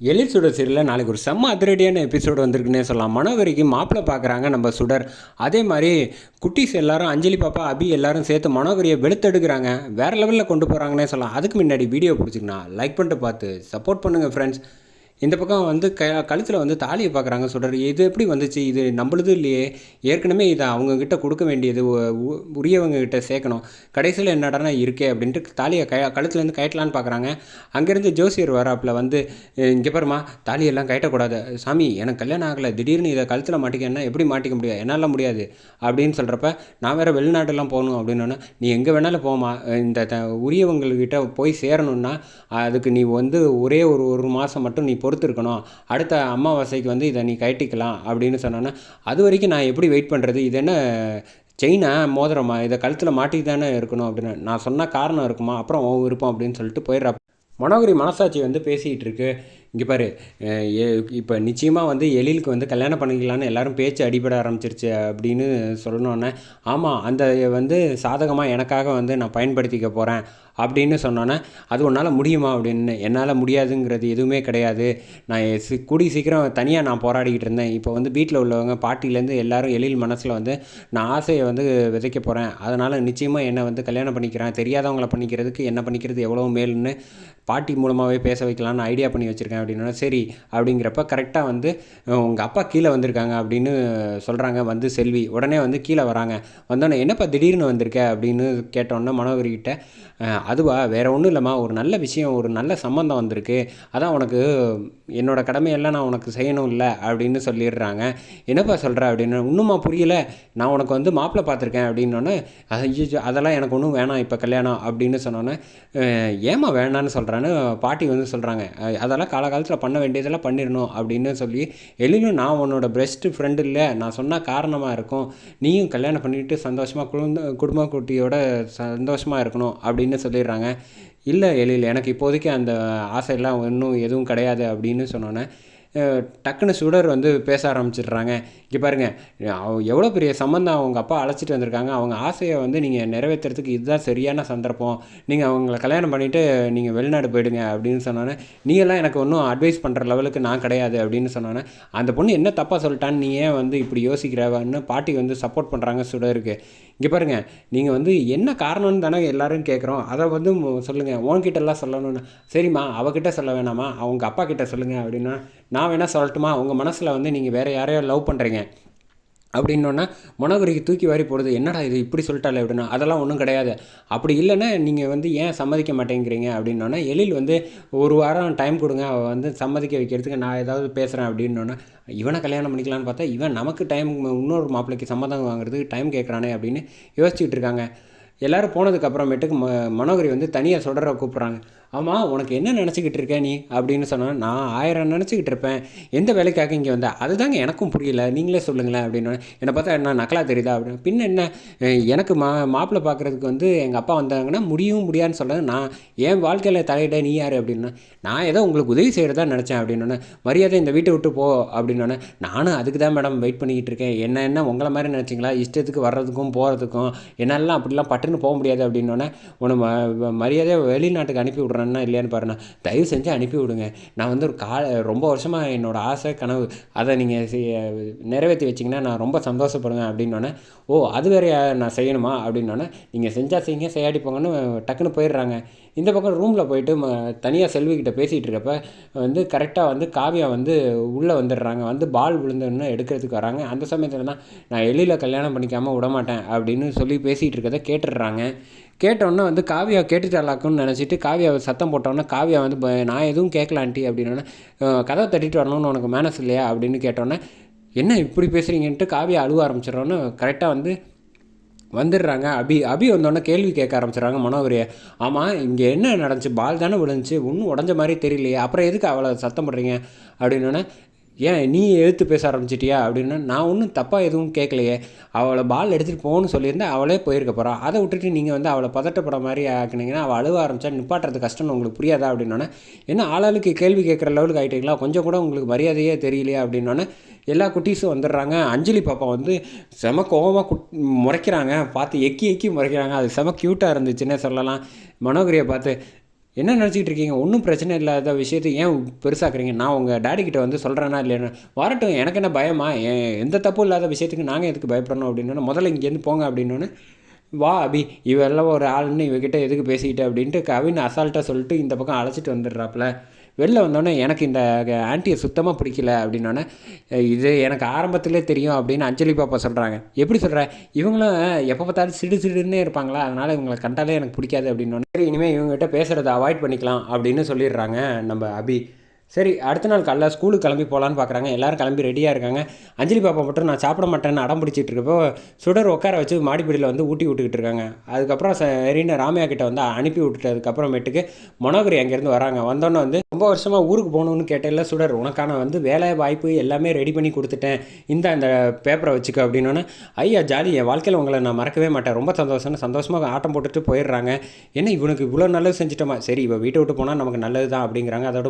எழில் சுடர் சீரியலில் நாளைக்கு ஒரு செம்ம அதிரடியான எபிசோடு வந்திருக்குன்னே சொல்லலாம். மனோகரிக்கு மாப்பிள்ளை பார்க்குறாங்க நம்ம சுடர். அதே மாதிரி குட்டீஸ் எல்லாரும் அஞ்சலி பாப்பா அபி எல்லாரும் சேர்த்து மனோகரியை வெளுத்தெடுக்கிறாங்க. வேறு லெவலில் கொண்டு போகிறாங்கன்னே சொல்லலாம். அதுக்கு முன்னாடி வீடியோ பிடிச்சிங்கன்னா லைக் பண்ணிட்டு பார்த்து சப்போர்ட் பண்ணுங்கள் ஃப்ரெண்ட்ஸ் இந்த பக்கம் வந்து க கழுத்தில் வந்து தாலியை பார்க்குறாங்க சுடர் இது எப்படி வந்துச்சு? இது நம்மளுது இல்லையே. ஏற்கனவே இதை அவங்கக்கிட்ட கொடுக்க வேண்டியது உரியவங்கக்கிட்ட சேர்க்கணும். கடைசியில் என்னடனா இருக்கே அப்படின்ட்டு தாலியை க கழுத்துலேருந்து கயட்டலான்னு பார்க்குறாங்க. அங்கேருந்து ஜோசியர் வராப்புல வந்து இங்கே பாருமா தாலியெல்லாம் கயட்டக்கூடாது. சாமி எனக்கு கல்யாணம் ஆகலை. திடீர்னு இதை கழுத்தில் மாட்டிக்கன்னா எப்படி மாட்டிக்க முடியாது என்னால் முடியாது. அப்படின்னு சொல்கிறப்ப நான் வேறு வெளிநாட்டெல்லாம் போகணும். அப்படின்னோன்னா நீ எங்கே வேணாலும் போமா இந்த த போய் சேரணுன்னா அதுக்கு நீ வந்து ஒரே ஒரு ஒரு மாதம் மட்டும் நீ பொறுத்து இருக்கணும் அடுத்த அமாவாசைக்கு வந்து இதை நீ கழட்டிக்கலாம் அப்படின்னு சொன்னோன்னே அது வரைக்கும் நான் எப்படி வெயிட் பண்ணுறது இது என்ன செயினா மோதிரமா? இதை கழுத்தில் மாட்டி தானே இருக்கணும் அப்படின்னு. நான் சொன்ன காரணம் இருக்குமா? அப்புறம் விருப்பம் அப்படின்னு சொல்லிட்டு போயிடுறா மனோகரி மனசாட்சி வந்து பேசிகிட்டு இருக்கு. இங்கே பாரு இப்போ நிச்சயமாக வந்து எழிலுக்கு வந்து கல்யாணம் பண்ணிக்கலான்னு எல்லாரும் பேச்சு அடிபட ஆரம்பிச்சிருச்சு அப்படின்னு சொல்லணுன்னே ஆமாம் அந்த வந்து சாதகமாக எனக்காக வந்து நான் பயன்படுத்திக்க போகிறேன் அப்படின்னு சொன்னோன்னே அது உன்னால் முடியுமா அப்படின்னு என்னால் முடியாதுங்கிறது எதுவுமே கிடையாது. நான் சி கூடி சீக்கிரம் தனியாக நான் போராடிக்கிட்டு இருந்தேன். இப்போ வந்து வீட்டில் உள்ளவங்க பாட்டிலேருந்து எல்லாரும் எழில் மனசில் வந்து நான் ஆசையை வந்து விதைக்க போகிறேன் அதனால் நிச்சயமாக என்னை வந்து கல்யாணம் பண்ணிக்கிறேன். தெரியாதவங்களை பண்ணிக்கிறதுக்கு என்ன பண்ணிக்கிறது எவ்வளோ மேல்னு பாட்டி மூலமாகவே பேச வைக்கலான்னு ஐடியா பண்ணி வச்சுருக்கேன். அப்படின்னா சரி அப்படிங்கிறப்ப கரெக்டாக வந்து உங்கள் அப்பா கீழே வந்திருக்காங்க அப்படின்னு சொல்கிறாங்க வந்து செல்வி. உடனே வந்து கீழே வராங்க. வந்தோடனே என்னப்பா திடீர்னு வந்திருக்க? அப்படின்னு கேட்டோன்னே மனோகரிக்கிட்ட அதுவா? வேறு ஒன்றும் இல்லைம்மா. ஒரு நல்ல விஷயம் ஒரு நல்ல சம்மந்தம் வந்திருக்கு. அதான் உனக்கு என்னோட கடமையெல்லாம் நான் உனக்கு செய்யணும் இல்லை அப்படின்னு சொல்லிடுறாங்க. என்னப்பா சொல்கிற அப்படின்னு இன்னுமா புரியல. நான் உனக்கு வந்து மாப்பிள்ளை பார்த்துருக்கேன் அப்படின்னோடனே அதெல்லாம் எனக்கு ஒன்றும் வேணாம் இப்போ கல்யாணம் அப்படின்னு சொன்னோன்னே ஏமா ஏம்மா வேணான்னு சொல்கிறான்னு பாட்டி வந்து சொல்கிறாங்க அதெல்லாம் காலகாலத்தில் பண்ண வேண்டியதெல்லாம் பண்ணிடணும் அப்படின்னு சொல்லி எழிலும் நான் உன்னோட பெஸ்ட்டு ஃப்ரெண்டு இல்லை. நான் சொன்ன காரணமாக இருக்கும். நீயும் கல்யாணம் பண்ணிட்டு சந்தோஷமாக குழந்த குடும்ப குட்டியோட சந்தோஷமாக இருக்கணும் அப்படின்னு சொல்லிடுறாங்க. இல்லை எழில் எனக்கு இப்போதைக்கு அந்த ஆசையெல்லாம் ஒன்றும் எதுவும் கிடையாது அப்படின்னு சொன்னோன்னே டக்குன்னு சுடர் வந்து பேச ஆரம்பிச்சிடுறாங்க. இங்கே பாருங்கள் எவ்வளோ பெரிய சம்மந்தம் அவங்க அப்பா அழைச்சிட்டு வந்திருக்காங்க. அவங்க ஆசையை வந்து நீங்கள் நிறைவேற்றுறதுக்கு இதுதான் சரியான சந்தர்ப்பம். நீங்கள் அவங்கள கல்யாணம் பண்ணிவிட்டு நீங்கள் வெளிநாடு போயிடுங்க அப்படின்னு சொன்னோன்னே நீங்களாம் எனக்கு ஒன்றும் அட்வைஸ் பண்ணுற லெவலுக்கு நான் கிடையாது அப்படின்னு சொன்னோன்னே அந்த பொண்ணு என்ன தப்பாக சொல்லிட்டான்னு நீ ஏன் வந்து இப்படி யோசிக்கிறவன்னு பாட்டி வந்து சப்போர்ட் பண்ணுறாங்க சுடருக்கு. இங்கே பாருங்கள் நீங்கள் வந்து என்ன காரணம்னு தானே எல்லாரும் கேட்குறோம் அதை வந்து சொல்லுங்கள் உன்கிட்டலாம் சொல்லணும்னு. சரிம்மா அவகிட்ட சொல்ல வேணாமா? அவங்க அப்பா கிட்ட சொல்லுங்கள் அப்படின்னா நான் வேணால் சொல்லட்டுமா? உங்கள் மனசில் வந்து நீங்கள் வேறு யாரையோ லவ் பண்ணுறீங்க அப்படின்னோன்னா மனோகரிக்கு தூக்கி வாரி போடுது என்னடா இது இப்படி சொல்லிட்டாலே அப்படின்னா? அதெல்லாம் ஒன்றும் கிடையாது. அப்படி இல்லைன்னா நீங்கள் வந்து ஏன் சம்மதிக்க மாட்டேங்கிறீங்க? அப்படின்னோன்னா எழில் வந்து ஒரு வாரம் டைம் கொடுங்க அவள் வந்து சம்மதிக்க வைக்கிறதுக்கு நான் ஏதாவது பேசுகிறேன் அப்படின்னோன்னா இவனை கல்யாணம் பண்ணிக்கலான்னு பார்த்தா இவன் நமக்கு டைம் இன்னொரு மாப்பிள்ளைக்கு சம்மதம் வாங்குறதுக்கு டைம் கேட்குறானே அப்படின்னு யோசிச்சுட்டு இருக்காங்க. எல்லோரும் போனதுக்கப்புறமேட்டுக்கு ம மனோகரி வந்து தனியாக சொல்கிற கூப்பிட்றாங்க. ஆமாம் உனக்கு என்ன நினச்சிக்கிட்டு இருக்க நீ? அப்படின்னு சொன்னால் நான் ஆயிரம் நினச்சிக்கிட்டு இருப்பேன். எந்த வேலைக்காக இங்கே வந்த? அதுதாங்க எனக்கும் புரியல. நீங்களே சொல்லுங்களேன் அப்படின்னு. என்னை பார்த்தா என்ன நக்கலா தெரியுதா அப்படின்னு. பின்ன என்ன? எனக்கு மா மாப்பிள்ளை பார்க்குறதுக்கு வந்து எங்கள் அப்பா வந்தாங்கன்னா முடியும் முடியாதுன்னு சொல்கிறது நான் என் வாழ்க்கையில் தலையிட நீ யார்? அப்படின்னா. நான் ஏதோ உங்களுக்கு உதவி செய்கிறதா நினச்சேன் அப்படின்னோடனே மரியாதை இந்த வீட்டை விட்டு போ அப்படின்னோடனே நானும் அதுக்கு தான் மேடம் வெயிட் பண்ணிக்கிட்டு இருக்கேன். என்ன என்ன உங்களை மாதிரி நினச்சிங்களா? இஷ்டத்துக்கு வர்றதுக்கும் போகிறதுக்கும் என்னெல்லாம் அப்படிலாம் பட்டுன்னு போக முடியாது அப்படின்னோடனே உன்னை ம வெளிநாட்டுக்கு அனுப்பி விட்றேன். விட்றேன்னா இல்லையான்னு பாருண்ணா. தயவு செஞ்சு அனுப்பி விடுங்க. நான் வந்து ஒரு கா ரொம்ப வருஷமாக என்னோட ஆசை கனவு அதை நீங்கள் நிறைவேற்றி வச்சிங்கன்னா நான் ரொம்ப சந்தோஷப்படுவேன் அப்படின்னோடனே ஓ அது வேறையா நான் செய்யணுமா? அப்படின்னோடனே நீங்கள் செஞ்சால் செய்யுங்க செய்யாடி போங்கன்னு டக்குன்னு போயிடுறாங்க. இந்த பக்கம் ரூமில் போயிட்டு ம தனியாக செல்விக்கிட்ட பேசிகிட்டு இருக்கப்ப வந்து கரெக்டாக வந்து காவியா வந்து உள்ளே வந்துடுறாங்க. வந்து பால் விழுந்தோன்னு எடுக்கிறதுக்கு வராங்க. அந்த சமயத்தில் தான் நான் எளியில் கல்யாணம் பண்ணிக்காமல் விடமாட்டேன் அப்படின்னு சொல்லி பேசிகிட்டு இருக்கதை கேட்டுடுறாங்க. கேட்டோன்னே வந்து காவியா கேட்டுட்டாலாக்குன்னு நினச்சிட்டு காவியாவை சத்தம் போட்டோன்னே காவியா வந்து நான் எதுவும் கேட்கல ஆண்டி அப்படின்னோடனே கதவை தட்டிட்டு வரணும்னு உனக்கு மேனஸ் இல்லையா? அப்படின்னு கேட்டோன்னே என்ன இப்படி பேசுகிறீங்கன்ட்டு காவியா அழுவ ஆரம்பிச்சிடறோன்னு கரெக்டாக வந்து வந்துடுறாங்க. அபி அபி வந்தோடனே கேள்வி கேட்க ஆரம்பிச்சிடறாங்க மனோகரியை. ஆமாம் இங்கே என்ன நடந்துச்சு? பால் தானே விழுந்துச்சு. ஒன்றும் உடஞ்ச மாதிரி தெரியலையே. அப்புறம் எதுக்கு அவ்வளோ சத்தம் பண்ணுறீங்க அப்படின்னோடனே ஏன் நீ எழுத்து பேச ஆரம்பிச்சிட்டியா அப்படின்னா நான் ஒன்றும் தப்பாக எதுவும் கேட்கலையே. அவளை பால் எடுத்துகிட்டு போகணும்னு சொல்லியிருந்தா அவளே போயிருக்க போகிறான் அதை விட்டுட்டு நீங்கள் வந்து அவளை பதட்டப்பட மாதிரி ஆக்கினீங்கன்னா அவள் அழுவ ஆரம்பிச்சா நிப்பாட்டுறது கஷ்டம்னு உங்களுக்கு புரியாதா அப்படின்னோடனே என்ன ஆளாளுக்கு கேள்வி கேட்குற லெவலுக்கு ஆகிட்டீங்களா கொஞ்சம் கூட உங்களுக்கு மரியாதையே தெரியலையா அப்படின்னோடனே எல்லா குட்டீஸும் வந்துடுறாங்க. அஞ்சலி பாப்பா வந்து செம கோவமாக குட் முறைக்கிறாங்க. பார்த்து எக்கி எக்கி முறைக்கிறாங்க. அது செம க்யூட்டாக இருந்துச்சுன்னே சொல்லலாம். மனோகரியை பார்த்து என்ன நினச்சிக்கிட்டு இருக்கீங்க? ஒன்றும் பிரச்சனை இல்லாத விஷயத்தை ஏன் பெருசாக்குறீங்க? நான் உங்கள் டேடி கிட்ட வந்து சொல்கிறேன்னா இல்லையா வரட்டும் எனக்கு என்ன பயமா? எ- எந்த தப்பும் இல்லாத விஷயத்துக்கு நாங்கள் எதுக்கு பயப்படணும் அப்படின்னு முதல்ல இங்கேருந்து போங்க அப்படின்னோன்னு வா அபி இவெல்லாம் ஒரு ஆளுன்னு இவகிட்ட எதுக்கு பேசிக்கிட்டு? அப்படின்ட்டு கவின் அசால்ட்டாக சொல்லிட்டு இந்த பக்கம் அழைச்சிட்டு வந்துடுறாப்புல. வெளில வந்தோடனே எனக்கு இந்த ஆன்ட்டியை சுத்தமாக பிடிக்கல அப்படின்னோடனே இது எனக்கு ஆரம்பத்திலே தெரியும் அப்படின்னு அஞ்சலி பாப்பா சொல்கிறாங்க எப்படி சொல்கிற இவங்களும் எப்போ பார்த்தாலும் சிடு சிடுன்னே இருப்பாங்களா? அதனால் இவங்களை கண்டாலே எனக்கு பிடிக்காது அப்படின்னோடனே இனிமேல் இவங்ககிட்ட பேசுகிறத அவாய்ட் பண்ணிக்கலாம் அப்படின்னு சொல்லிடுறாங்க நம்ம அபி. சரி அடுத்த நாள் காலைல ஸ்கூலுக்கு கிளம்பி போகலான்னு பார்க்குறாங்க எல்லோரும் கிளம்பி ரெடியாக இருக்காங்க. அஞ்சலி பாப்பா மட்டும் நான் சாப்பிட மாட்டேன்னு அடம் பிடிச்சிட்டு இருக்கப்போ சுடர் உட்கார வச்சு மாடிப்படியில் வந்து ஊட்டி விட்டுக்கிட்டு இருக்காங்க. அதுக்கப்புறம் சரின்னு ராமையா கிட்ட வந்து அனுப்பி விட்டுட்டதுக்கப்புறமேட்டுக்கு மனோகரி அங்கேருந்து வராங்க. வந்தோன்னே வந்து ரொம்ப வருஷமாக ஊருக்கு போகணுன்னு கேட்டேன்ல சுடர் உனக்கான வந்து வேலை வாய்ப்பு எல்லாமே ரெடி பண்ணி கொடுத்துட்டேன். இந்த அந்த பேப்பரை வச்சுக்க அப்படின்னோன்னே ஐயா ஜாலி. என் வாழ்க்கையில் உங்களை நான் மறக்கவே மாட்டேன். ரொம்ப சந்தோஷம்னு சந்தோஷமாக ஆட்டம் போட்டுட்டு போயிடுறாங்க. என்ன இவனுக்கு இவ்வளோ நல்லது செஞ்சுட்டோமா? சரி இப்போ வீட்டை விட்டு போனால் நமக்கு நல்லது தான் அப்படிங்கிறாங்க. அதோட